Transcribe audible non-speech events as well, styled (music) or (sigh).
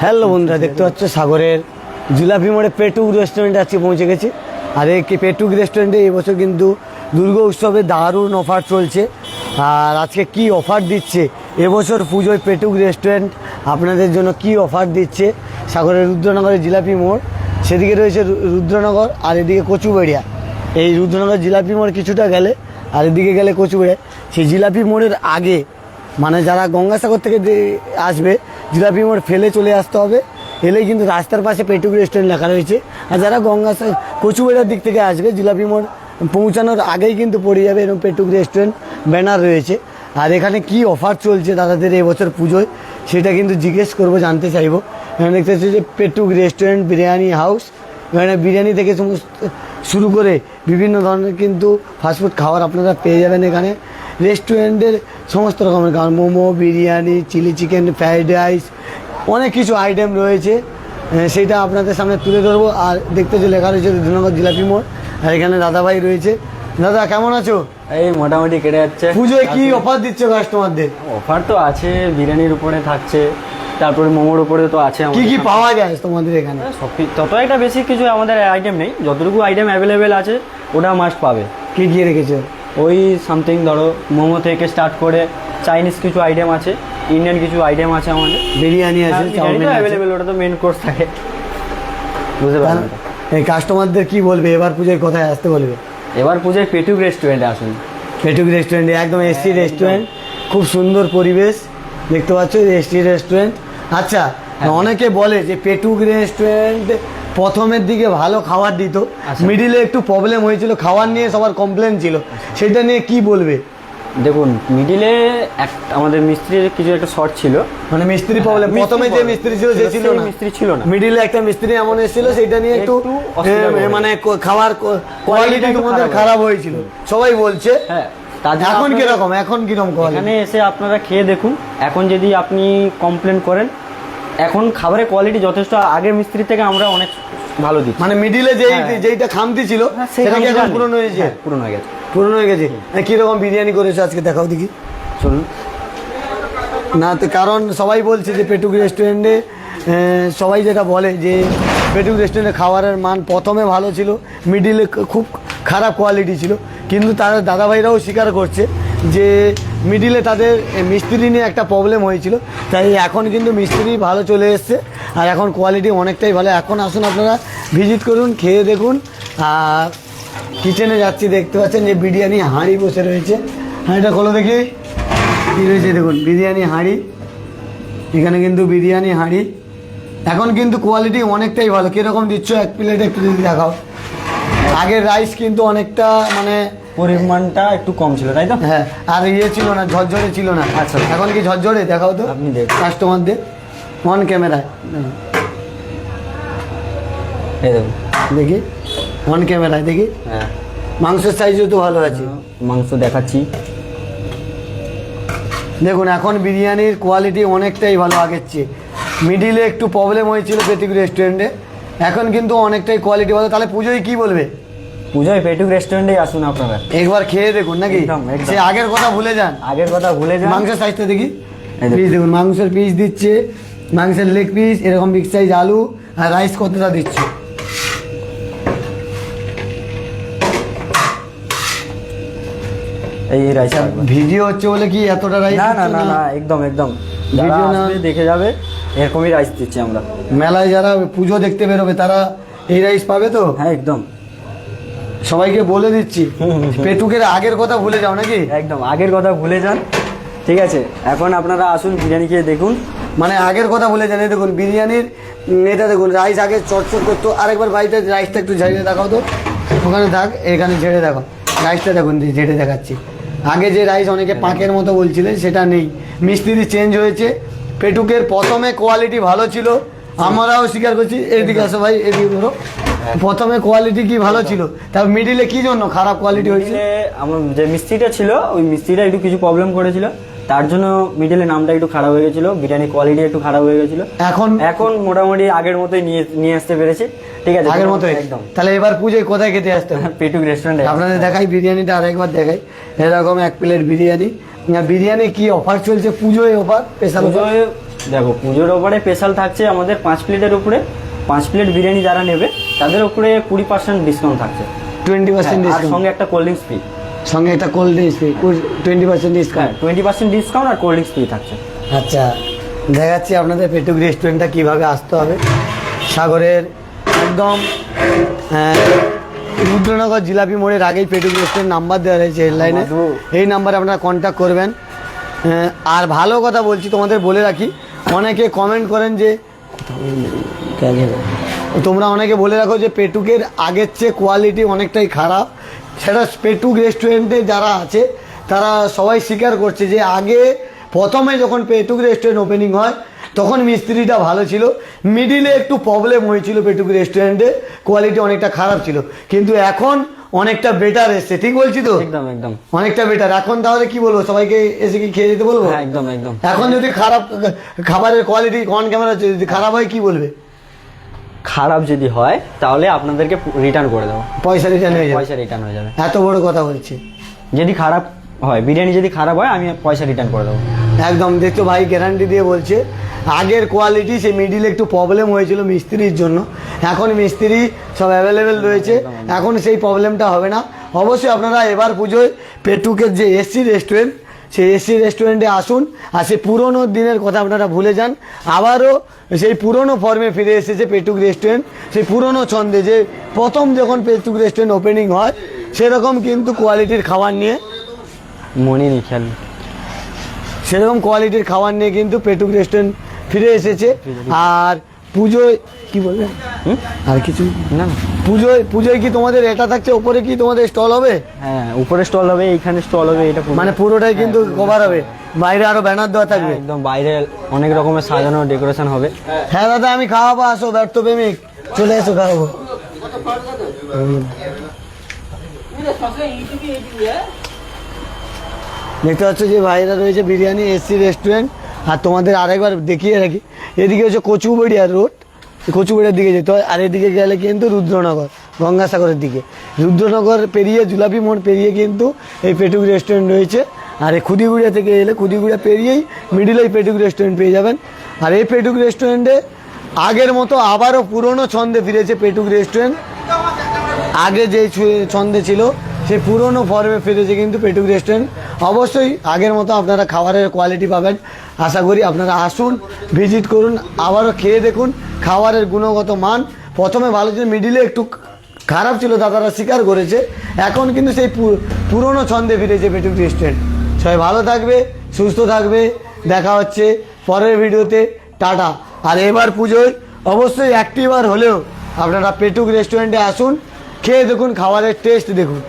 Hello বন্ধুরা, দেখতে পাচ্ছ সাগরের জিলাপি মোড়ে পেটুক রেস্টুরেন্টে আজকে পৌঁছে গেছি। আর এই পেটুক রেস্টুরেন্টে এবছর কিন্তু দুর্গা উৎসবে দারুণ অফার চলছে। আর আজকে কি অফার দিচ্ছে? এবছর পুজোয় পেটুক রেস্টুরেন্ট আপনাদের জন্য কি অফার দিচ্ছে? সাগরের রুদ্রনগরের জিলাপি মোড়, সেদিকে রয়েছে রুদ্রনগর, আর এদিকে কচুবেড়িয়া। এই রুদ্রনগর জিলাপি মোড় কিছুটা গেলে, আর এদিকে গেলে কচুবেড়িয়া। সেই জিলাপি মোড়ের আগে মানে যারা গঙ্গাসাগর থেকে আসবে জিলাপি মোড় ফেলে চলে আসতে হবে। এলেই কিন্তু রাস্তার পাশে পেটুক রেস্টুরেন্ট লেখা রয়েছে। আর যারা গঙ্গাসাগর কচুবেড়ার দিক থেকে আসবে, জিলাপি মোড় পৌঁছানোর আগেই কিন্তু পড়ে যাবে এরকম পেটুক রেস্টুরেন্ট ব্যানার রয়েছে। আর এখানে কি অফার চলছে দাদাদের এবছর পুজোয়, সেটা কিন্তু জিজ্ঞেস করব, জানতে চাইব। এখানে দেখতে পাচ্ছি যে পেটুক রেস্টুরেন্ট বিরিয়ানি হাউস এখানে বিরিয়ানি থেকে সমস্ত শুরু করে বিভিন্ন ধরনের কিন্তু ফাস্টফুড খাবার আপনারা পেয়ে যাবেন এখানে। রেস্টুরেন্টের সমস্ত রকমের খাবার momo biryani chilli chicken fried rice অনেক কিছু আইটেম রয়েছে। সেটা আপনাদের সামনে তুলে ধরবো। আর দেখতে যে লেখা রয়েছে ধন্যবাদ জিলাপি মোড় আর এখানে দাদাভাই রয়েছে। দাদা কেমন আছো? এই মোটামুটি কেটে যাচ্ছে। পুজোয় কি অফার দিচ্ছে কাস্টমারদের অফার তো আছে বিরিয়ানির উপরে থাকছে তারপরে মোমোর উপরে তো আছে কি কি পাওয়া যায় তোমাদের এখানে? তত একটা বেশি কিছু আমাদের আইটেম নেই। যতটুকু আইটেম অ্যাভেলেবেল আছে ওটা মাস্ট পাবে। কি কি রেখেছো? ওই সামথিং ধরো মোমো থেকে স্টার্ট করে চাইনিজ কিছু আইটেম আছে ইন্ডিয়ান কিছু আইটেম আছে আমাদের। বিরিয়ানি আছে চাউমিন অ্যাভেলেবেল ওটা তো মেন কোর্স থাকে। বুঝতে পারলেন তো? এই কাস্টমারদের কি বলবে? এবার পুজোয় কোথায় আসতে বলবে। এবার পুজোয় পেটুক রেস্টুরেন্টে আসুন। পেটুক রেস্টুরেন্টে একদম এসি রেস্টুরেন্ট খুব সুন্দর পরিবেশ। দেখতে পাচ্ছ এসি রেস্টুরেন্ট আচ্ছা অনেকে বলে যে পেটুক রেস্টুরেন্ট প্রথমের দিকে ভালো খাবার দিত আচ্ছা। মিডিলে একটু প্রবলেম হয়েছিল খাবার নিয়ে সবার কমপ্লেন ছিল। সেটা নিয়ে কি বলবে? দেখুন মিডিলে এক আমাদের মিস্ত্রির কিছু একটা শর্ট ছিল। মানে মিস্ত্রি প্রবলেম প্রথমে যে মিস্ত্রি ছিল সে ছিল, না। মিস্ত্রি ছিল না। মিডিলে একটা মিস্ত্রি এমন এসেছিল সেটা নিয়ে একটু। মানে খাবার কোয়ালিটি তোমাদের খারাপ হয়েছিল। সবাই বলছে হ্যাঁ এখন কীরকম এখন কীরকম এখানে এসে আপনারা খেয়ে দেখুন। এখন যদি আপনি কমপ্লেন করেন এখন খাবারের কোয়ালিটি যথেষ্ট আগের মিস্ত্রি থেকে আমরা অনেক ভালো দিচ্ছি। মানে মিডিলে যেই হ্যাঁ। যেইটা খামতি ছিল হ্যাঁ, সেটা কি এখন। পুরনো হয়েছে হ্যাঁ, পুরনো হয়ে গেছে। পুরনো হয়ে গেছে। মানে কীরকম বিরিয়ানি করেছ আজকে দেখাও দেখি। চলুন। না তো কারণ সবাই বলছে যে পেটুক রেস্টুরেন্টে সবাই যেটা বলে যে পেটুক রেস্টুরেন্টে খাবারের মান প্রথমে ভালো ছিল মিডিলে খুব খারাপ কোয়ালিটি ছিল। কিন্তু তারা দাদাভাইরাও স্বীকার করছে যে মিডিলে তাদের মিস্ত্রি নিয়ে একটা প্রবলেম হয়েছিল। তাই এখন কিন্তু মিস্ত্রি ভালো চলে এসছে। আর এখন কোয়ালিটি অনেকটাই ভালো। এখন আসুন আপনারা ভিজিট করুন, খেয়ে দেখুন। আর কিচেনে যাচ্ছি, দেখতে পাচ্ছেন যে বিরিয়ানি হাঁড়ি বসে রয়েছে। হাঁড়িটা খোলো দেখি। কী রয়েছে দেখুন, বিরিয়ানি হাঁড়ি। এখানে কিন্তু বিরিয়ানি হাঁড়ি। এখন কিন্তু কোয়ালিটি অনেকটাই ভালো। কীরকম দিচ্ছ? এক প্লেট একটু যদি দেখাও। আগের রাইস কিন্তু অনেকটা মানে পরিমাণটা একটু কম ছিল তাই তো? হ্যাঁ আর ইয়ে ছিল না ঝরঝরে ছিল না। আচ্ছা। এখন কি ঝরঝরে? দেখাও তো। আপনি দেখ কাস্টমারদের অন ক্যামেরায় এই দেখুন। দেখি। অন ক্যামেরায় দেখি। হ্যাঁ। মাংসের সাইজও তো ভালো আছে। মাংস দেখাচ্ছি। দেখুন এখন বিরিয়ানির কোয়ালিটি অনেকটাই ভালো আগের চেয়ে। মিডিলে একটু প্রবলেম হয়েছিল পেটিক রেস্টুরেন্টে এখন কিন্তু অনেকটাই কোয়ালিটি ভালো তাহলে পুজোয় কি বলবে? পুজোয় পেটুক রেস্টুরেন্টেই আসুন আপনারা। একবার খেয়ে দেখুন নাকি। সে আগের কথা ভুলে যান। আগের কথা ভুলে যান। মাংসের সাইজটা দেখি। পিস দেখুন। মাংসের পিস দিচ্ছে মাংসের লেগ পিস এরকম বিগ সাইজ আলু আর রাইস কতটা দিচ্ছে? এই রাইস ভিডিও হচ্ছে বলে কি এতটা রাইস না না না একদম একদম। ভিডিও না- দেখে যাবে। এরকমই রাইস দিচ্ছি আমরা। মেলায় যারা পুজো দেখতে বেরোবে তারা এই রাইস পাবে তো? হ্যাঁ একদম। সবাইকে বলে দিচ্ছি। (laughs) পেটুকের আগের কথা ভুলে যাও নাকি? একদম আগের কথা ভুলে যান। ঠিক আছে এখন আপনারা আসুন বিরিয়ানি খেয়ে দেখুন। মানে আগের কথা ভুলে যান। এই দেখুন বিরিয়ানির এটা দেখুন রাইস আগে চটচট করতো। আরেকবার বাড়িতে রাইসটা একটু ঝেড়ে দেখাও তো। ওখানে থাক এখানে ঝেড়ে দেখো। রাইসটা দেখুন ঝেড়ে দেখাচ্ছি। আগে যে রাইস অনেকে পাঁকের মতো বলছিলেন সেটা নেই। মিস্ত্রি চেঞ্জ হয়েছে। পেটুকের প্রথমে কোয়ালিটি ভালো ছিল। আমরাও স্বীকার করছি। এদিকে আসো ভাই এদিকে ধরো। প্রথমে কোয়ালিটি কি ভালো ছিল? তার মিডিলে কি জন্য খারাপ কোয়ালিটি হয়েছে? আমার যে মিস্ত্রিটা ছিল ওই মিস্ত্রিটা একটু কিছু প্রবলেম করেছিল। তার জন্য মিডিলে নামটা একটু খারাপ হয়ে গেছিল বিরিয়ানি কোয়ালিটি একটু খারাপ হয়ে গেছিল। এখন? এখন মোটামুটি আগের মতোই নিয়ে নিয়ে আসতে পেরেছি। ঠিক আছে আগের মতোই? একদম তাহলে এবার পুজোয় কোথায় খেতে আসতে হবে? পেটুক রেস্টুরেন্টে আপনাদের দেখাই বিরিয়ানিটা আরেকবার দেখাই। এরকম এক প্লেট বিরিয়ানি। বিরিয়ানি কি অফার চলছে? পুজোয় অফার স্পেশাল পুজোয় দেখো পুজোর ওপরে স্পেশাল থাকছে আমাদের পাঁচ প্লেটের উপরে। পাঁচ প্লেট বিরিয়ানি যারা নেবে তাদের উপরে কুড়ি পার্সেন্ট ডিসকাউন্ট থাকছে। টোয়েন্টি পার্সেন্ট হ্যাঁ, ডিসকাউন্ট সঙ্গে একটা কোল্ড ড্রিঙ্কস ফ্রি সঙ্গে একটা cold drinks free twenty percent হ্যাঁ ডিসকাউন্ট টোয়েন্টি পার্সেন্ট ডিসকাউন্ট আর কোল্ড ড্রিঙ্কস ফ্রি থাকছে। আচ্ছা দেখাচ্ছি আপনাদের পেটুক রেস্টুরেন্টটা কীভাবে আসতে হবে। সাগরের একদম আহ, রুদ্রনগর জিলাপি মোড়ের আগেই পেটুক রেস্টুরেন্ট নাম্বার দেওয়া রয়েছে হেডলাইনে। এই নাম্বারে আপনারা কন্ট্যাক্ট করবেন। আর ভালো কথা বলছি তোমাদের বলে রাখি অনেকে কমেন্ট করেন যে তোমরা অনেকে বলে রাখো যে পেটুকের আগের চেয়ে কোয়ালিটি অনেকটাই খারাপ। সেটা পেটুক রেস্টুরেন্টে যারা আছে তারা সবাই স্বীকার করছে যে আগে প্রথমে যখন পেটুক রেস্টুরেন্ট ওপেনিং হয় তখন মিস্ত্রিটা ভালো ছিল। মিডিলে একটু প্রবলেম হয়েছিল পেটুক রেস্টুরেন্টে কোয়ালিটি অনেকটা খারাপ ছিল। কিন্তু এখন অনেকটা বেটার এসছে। ঠিক বলছি তো? একদম একদম। অনেকটা বেটার এখন তাহলে কি বলব? সবাইকে এসে কি খেয়ে যেতে বলব? হ্যাঁ একদম একদম। এখন যদি খারাপ খাবারের কোয়ালিটি অন ক্যামেরা যদি খারাপ হয় কি বলবে? খারাপ যদি হয় তাহলে আপনাদেরকে রিটার্ন করে দেবো। পয়সা রিটার্ন হয়ে যাবে। পয়সা রিটার্ন হয়ে যাবে। এত বড় কথা বলছি। যদি খারাপ হয় বিরিয়ানি যদি খারাপ হয় আমি পয়সা রিটার্ন করে দেবো। একদম দেখছ ভাই গ্যারান্টি দিয়ে বলছে। আগের কোয়ালিটি সে মিডিলে একটু প্রবলেম হয়েছিল মিস্ত্রির জন্য। এখন মিস্ত্রি সব অ্যাভেলেবেল রয়েছে। এখন সেই প্রবলেমটা হবে না। অবশ্যই আপনারা এবার পুজোয় পেটুকের যে এসি রেস্টুরেন্ট সেই এসি রেস্টুরেন্টে আসুন আর সেই পুরোনো দিনের কথা আপনারা ভুলে যান। আবারও সেই পুরনো ফর্মে ফিরে এসেছে পেটুক রেস্টুরেন্ট সেই পুরনো ছন্দে যে প্রথম যখন পেটুক রেস্টুরেন্ট ওপেনিং হয় সেরকম কিন্তু কোয়ালিটির খাবার নিয়ে মনে নেই খেয়াল। সেরকম কোয়ালিটির খাবার নিয়ে কিন্তু পেটুক রেস্টুরেন্ট ফিরে এসেছে। আর পুজোয় কি বলবেন হুম? আর কিছু? না না। পুজোয় পুজোয় কি তোমাদের এটা থাকছে? ওপরে কি তোমাদের স্টল হবে? হ্যাঁ উপরে স্টল হবে এইখানে স্টল হবে এটা মানে পুরোটাই কিন্তু কভার হবে। বাইরে আরও ব্যানার দেওয়া হ্যাঁ, থাকবে একদম বাইরে অনেক রকমের সাজানো ডেকোরেশন হবে। হ্যাঁ দাদা আমি খাওয়াবো আসো ব্যর্থ প্রেমিক। চলে এসো খাওয়াবো। দেখতে পাচ্ছ যে ভাইরা রয়েছে বিরিয়ানি এসি রেস্টুরেন্ট আর তোমাদের আরেকবার দেখিয়ে রাখি। এদিকে হচ্ছে কচুবেড়িয়া রোড। কচুবেড়িয়ার দিকে যেতে হয়। আর এদিকে গেলে কিন্তু রুদ্রনগর, গঙ্গাসাগরের দিকে। রুদ্রনগর পেরিয়ে জুলাপি মোড় পেরিয়ে কিন্তু এই পেটুক রেস্টুরেন্ট রয়েছে। আর এই খুদিগুড়িয়া থেকে এলে খুদিগুড়িয়া পেরিয়েই মিডিলে পেটুক রেস্টুরেন্ট পেয়ে যাবেন। আর এই পেটুক রেস্টুরেন্টে আগের মতো আবারও পুরনো ছন্দে ফিরেছে পেটুক রেস্টুরেন্ট আগে যে ছন্দে ছিল, সেই পুরনো ফর্মে ফিরেছে কিন্তু পেটুক রেস্টুরেন্ট অবশ্যই আগের মতো আপনারা খাবারের কোয়ালিটি পাবেন। আশা করি আপনারা আসুন ভিজিট করুন, আবারও খেয়ে দেখুন, খাবারের গুণগত মান। প্রথমে ভালো ছিল মিডিলে একটু খারাপ ছিল, দাদারা স্বীকার করেছে। এখন কিন্তু সেই পুরনো ছন্দে ফিরেছে পেটুক রেস্টুরেন্ট সবাই ভালো থাকবে, সুস্থ থাকবে। দেখা হচ্ছে পরের ভিডিওতে। টাটা। আর এবার পুজোয় অবশ্যই একটিবার হলেও আপনারা পেটুক রেস্টুরেন্টে আসুন, খেয়ে দেখুন, খাবারের টেস্ট দেখুন।